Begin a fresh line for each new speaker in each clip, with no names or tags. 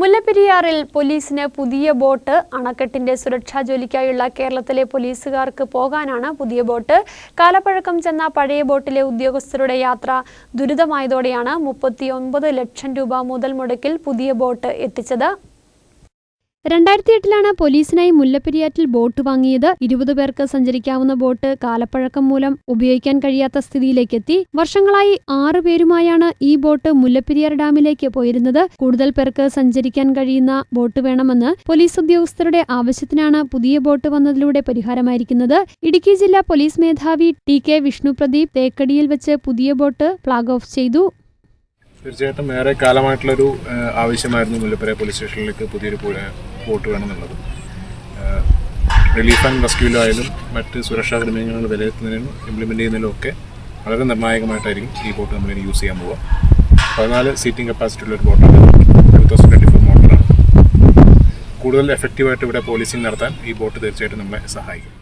മുല്ലപ്പെരിയാറിൽ പോലീസിന് പുതിയ ബോട്ട് അണക്കെട്ടിന്റെ സുരക്ഷാ ജോലിക്കായുള്ള കേരളത്തിലെ പോലീസുകാർക്ക് പോകാനാണ് പുതിയ ബോട്ട്. കാലപ്പഴക്കം ചെന്ന പഴയ ബോട്ടിലെ ഉദ്യോഗസ്ഥരുടെ യാത്ര ദുരിതമായതോടെയാണ് മുപ്പത്തിയൊൻപത് ലക്ഷം രൂപ മുതൽ മുടക്കിൽ പുതിയ ബോട്ട് എത്തിച്ചത്. രണ്ടായിരത്തി എട്ടിലാണ് പോലീസിനായി മുല്ലപ്പെരിയാറ്റിൽ ബോട്ട് വാങ്ങിയത്. ഇരുപത് പേർക്ക് സഞ്ചരിക്കാവുന്ന ബോട്ട് കാലപ്പഴക്കം മൂലം ഉപയോഗിക്കാൻ കഴിയാത്ത സ്ഥിതിയിലേക്കെത്തി. വർഷങ്ങളായി ആറു പേരുമായാണ് ഈ ബോട്ട് മുല്ലപ്പെരിയാർ ഡാമിലേക്ക് പോയിരുന്നത്. കൂടുതൽ പേർക്ക് സഞ്ചരിക്കാൻ കഴിയുന്ന ബോട്ട് വേണമെന്ന് പോലീസ് ഉദ്യോഗസ്ഥരുടെ ആവശ്യത്തിനാണ് പുതിയ ബോട്ട് വന്നതിലൂടെ പരിഹാരമായിരിക്കുന്നത്. ഇടുക്കി ജില്ലാ പോലീസ് മേധാവി ടി കെ വിഷ്ണുപ്രദീപ് തേക്കടിയിൽ വെച്ച് പുതിയ ബോട്ട് ഫ്ളാഗ് ഓഫ് ചെയ്തു.
തീർച്ചയായിട്ടും ഏറെ കാലമായിട്ടുള്ളൊരു ആവശ്യമായിരുന്നു മുല്ലപ്പെരിയാർ പോലീസ് സ്റ്റേഷനിലേക്ക് പുതിയൊരു ബോട്ട് വേണമെന്നുള്ളത്. റിലീഫ് ആൻഡ് റെസ്ക്യൂലായാലും മറ്റ് സുരക്ഷാ ക്രമീകരണങ്ങൾ വിലയിരുത്തുന്നതിനും ഇംപ്ലിമെന്റ് ചെയ്യുന്നതിലും ഒക്കെ വളരെ നിർണായകമായിട്ടായിരിക്കും ഈ ബോട്ട് നമ്മളിനി യൂസ് ചെയ്യാൻ പോവുക. പതിനാല് സീറ്റിംഗ് കപ്പാസിറ്റി ഉള്ള ഒരു ബോട്ടാണ് ടു തൗസൻഡ് ട്വന്റി ഫോർ മോട്ടറാണ് കൂടുതൽ എഫക്റ്റീവായിട്ട് ഇവിടെ പോലീസിങ് നടത്താൻ ഈ ബോട്ട് തീർച്ചയായിട്ടും നമ്മളെ സഹായിക്കും.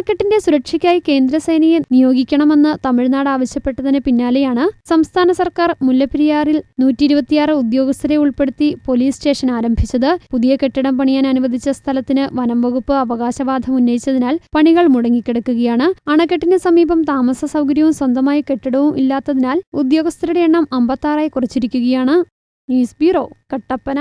അണക്കെട്ടിന്റെ സുരക്ഷയ്ക്കായി കേന്ദ്രസേനയെ നിയോഗിക്കണമെന്ന് തമിഴ്നാട് ആവശ്യപ്പെട്ടതിന് പിന്നാലെയാണ് സംസ്ഥാന സർക്കാർ മുല്ലപ്പെരിയാറിൽ നൂറ്റി ഇരുപത്തിയാറ് ഉദ്യോഗസ്ഥരെ ഉൾപ്പെടുത്തി പോലീസ് സ്റ്റേഷൻ ആരംഭിച്ചത്. പുതിയ കെട്ടിടം പണിയാൻ അനുവദിച്ച സ്ഥലത്തിന് വനം വകുപ്പ് അവകാശവാദം ഉന്നയിച്ചതിനാൽ പണികൾ മുടങ്ങിക്കിടക്കുകയാണ്. അണക്കെട്ടിന് സമീപം താമസ സൗകര്യവും സ്വന്തമായി കെട്ടിടവും ഇല്ലാത്തതിനാൽ ഉദ്യോഗസ്ഥരുടെ എണ്ണം അമ്പത്താറായി കുറച്ചിരിക്കുകയാണ്. News bureau Kattappana.